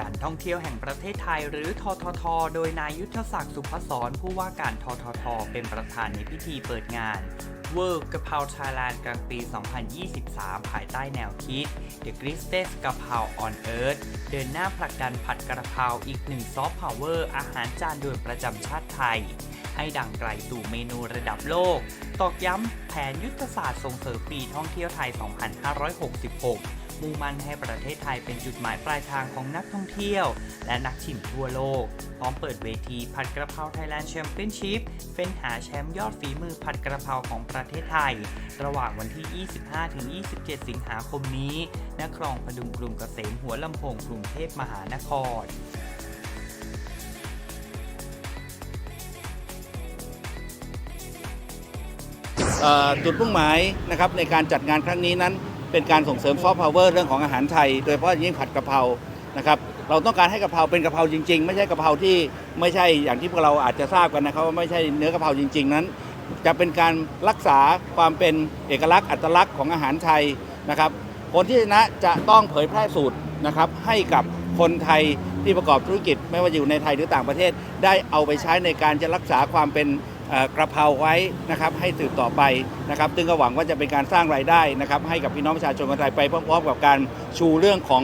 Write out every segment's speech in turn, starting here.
การท่องเที่ยวแห่งประเทศไทยหรือททท โดยนายยุทธศักดิ์สุพศรผู้ว่าการททท เป็นประธานในพิธีเปิดงาน World กะเพรา Thailand กลางปี 2023 ภายใต้แนวคิด The Greatest กะเพรา on Earth เดินหน้าผลักดันผัดกระเพราอีกหนึ่งซอฟต์พาวเวอร์อาหารจานด่วนประจำชาติไทย ให้ดังไกลสู่เมนูระดับโลก ตอกย้ำแผนยุทธศาสตร์ส่งเสริมปีท่องเที่ยวไทย 2566 มุ่งมั่นให้ประเทศไทยเป็นจุดหมายปลายทางของนักท่องเที่ยว และนักชิมทั่วโลก พร้อมเปิดเวทีผัดกระเพราไทยแลนด์แชมเปี้ยนชิพเฟ้นหาแชมป์ยอดฝีมือผัดกระเพราของประเทศไทย ระหว่างวันที่ 25-27 สิงหาคมนี้ณคลองพดุงกรุงเกษมหัวลำโพงกรุงเทพมหานครจุดมุ่งหมายนะครับในการจัดงานครั้งนี้นั้น เป็นการส่งเสริมซอฟต์พาวเวอร์เรื่องของอาหารไทย โดยเฉพาะยิ่งผัดกะเพรานะครับเราต้องการให้กะเพราเป็นกะเพราจริง ๆ ไม่ใช่กะเพราที่ไม่ใช่อย่างที่พวกเราอาจจะทราบกันนะครับว่าไม่ใช่เนื้อกะเพราจริง ๆ นั้น จะเป็นการรักษาความเป็นเอกลักษณ์อัตลักษณ์ของอาหารไทยนะครับคนที่ชนะจะต้องเผยแพร่สูตรนะครับให้กับคนไทยที่ประกอบธุรกิจ ไม่ว่าอยู่ในไทยหรือต่างประเทศ ได้เอาไปใช้ในการจะรักษาความเป็น กระเพราไว้นะครับให้สืบต่อไปนะครับซึ่งก็หวังว่าจะเป็นการสร้างรายได้นะครับให้กับพี่น้องประชาชนคนไทยไปพร้อมๆกับการชูเรื่องของ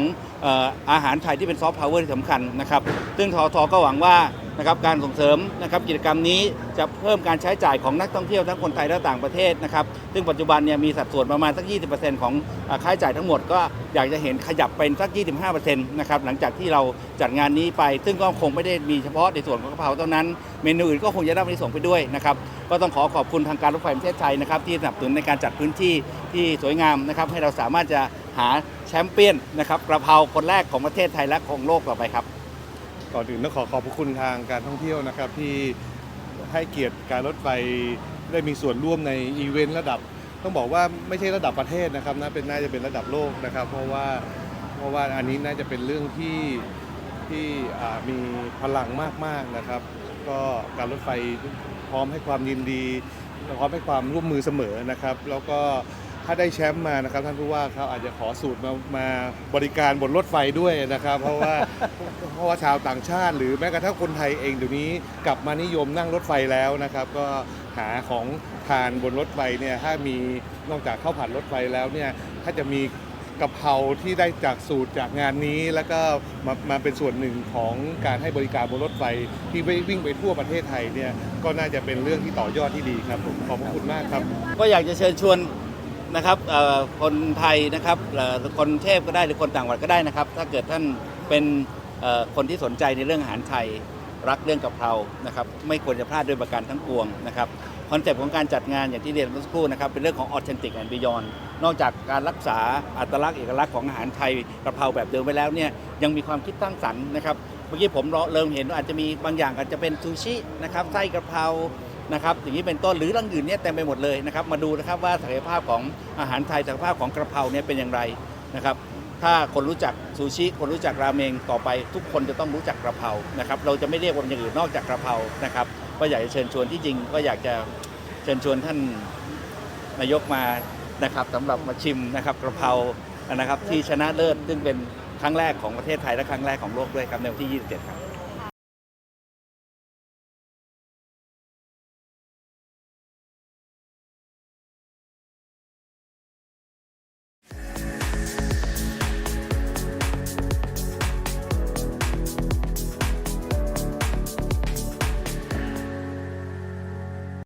อาหารไทยที่เป็นซอฟต์พาวเวอร์ที่สำคัญนะครับ ซึ่งททก็หวังว่า นะครับการส่งเสริมนะครับกิจกรรมนี้จะเพิ่มการใช้จ่ายของนักท่องเที่ยวทั้งคนไทยและต่างประเทศนะครับซึ่งปัจจุบันเนี่ยมีสัดส่วนประมาณสัก 20%ของเอ่อค่าใช้จ่ายทั้งหมดก็อยากจะเห็นขยับเป็นสัก 25%นะครับหลังจากที่เราจัดงานนี้ไป ซึ่งก็คงไม่ได้มีเฉพาะในส่วนของกะเพราเท่านั้น เมนูอื่นก็คงจะได้รับผลส่งไปด้วยนะครับก็ต้องขอขอบคุณทางการรถไฟแห่งประเทศไทยนะครับที่สนับสนุนในการจัดพื้นที่ที่สวยงามนะครับให้เราสามารถจะหาแชมเปี้ยนนะครับกระเพราคนแรกของประเทศไทยและของโลกต่อไปครับ ก่อนอื่นต้องขอขอบพระคุณทางการท่องเที่ยวนะครับที่ให้เกียรติการรถไฟได้มีส่วนร่วมในอีเวนต์ระดับ ต้องบอกว่าไม่ใช่ระดับประเทศนะครับนะเป็นน่าจะเป็นระดับโลกนะครับ เพราะว่าเพราะว่าอันนี้น่าจะเป็นเรื่องที่ที่มีพลังมากๆนะครับ ก็การรถไฟพร้อมให้ความยินดีพร้อมให้ความร่วมมือเสมอนะครับ แล้วก็ ถ้าได้แชมป์มานะครับท่านผู้ว่าเขาอาจจะขอสูตรมามาบริการบนรถไฟด้วยนะครับ เพราะว่าเพราะว่าชาวต่างชาติ หรือแม้กระทั่งคนไทยเองเดี๋ยวนี้กลับมานิยมนั่งรถไฟแล้วนะครับ ก็หาของทานบนรถไฟเนี่ยถ้ามีนอกจากข้าวผัดรถไฟแล้วเนี่ยถ้าจะมีกะเพราที่ได้จากสูตรจากงานนี้ แล้วก็มามาเป็นส่วนหนึ่งของการให้บริการบนรถไฟที่วิ่งไปทั่วประเทศไทยเนี่ยก็น่าจะเป็นเรื่องที่ต่อยอดที่ดีครับผมขอบพระคุณมากครับ ก็อยากจะเชิญชวน นะครับคนไทยนะครับคนเทพก็ได้หรือคนต่างจังหวัดก็ได้นะครับ ถ้าเกิดท่านเป็นคนที่สนใจในเรื่องอาหารไทยรักเรื่องกะเพรานะครับไม่ควรจะพลาดด้วยประการทั้งปวงนะครับคอนเซปต์ของการจัดงานอย่างที่เรียนเมื่อสักครู่นะครับเป็นเรื่องของ authentic and beyond นอกจากการรักษาอัตลักษณ์เอกลักษณ์ของอาหารไทยกะเพราแบบเดิมไปแล้วเนี่ยยังมีความคิดสร้างสรรค์นะครับเมื่อกี้ผมเริ่มเห็นว่าอาจจะมีบางอย่างอาจจะเป็นซูชินะครับไส้กะเพรา นะครับอย่างนี้เป็นต้นหรือเรื่องอื่นเนี่ยเต็มไปหมดเลยนะครับมาดูนะครับว่าศักยภาพของอาหารไทยศักยภาพของกระเพราเนี่ยเป็นอย่างไรนะครับถ้าคนรู้จักซูชิ คนรู้จักราเมงต่อไป ทุกคนจะต้องรู้จักกระเพรานะครับเราจะไม่เรียกว่าอย่างอื่นนอกจากกระเพรานะครับก็อยากจะเชิญชวนที่จริง ก็อยากจะเชิญชวนท่านนายกมานะครับสำหรับมาชิมนะครับกระเพรานะครับที่ชนะเลิศซึ่งเป็นครั้งแรกของประเทศไทยและครั้งแรกของโลกด้วยครับในวันที่ 27 ครับ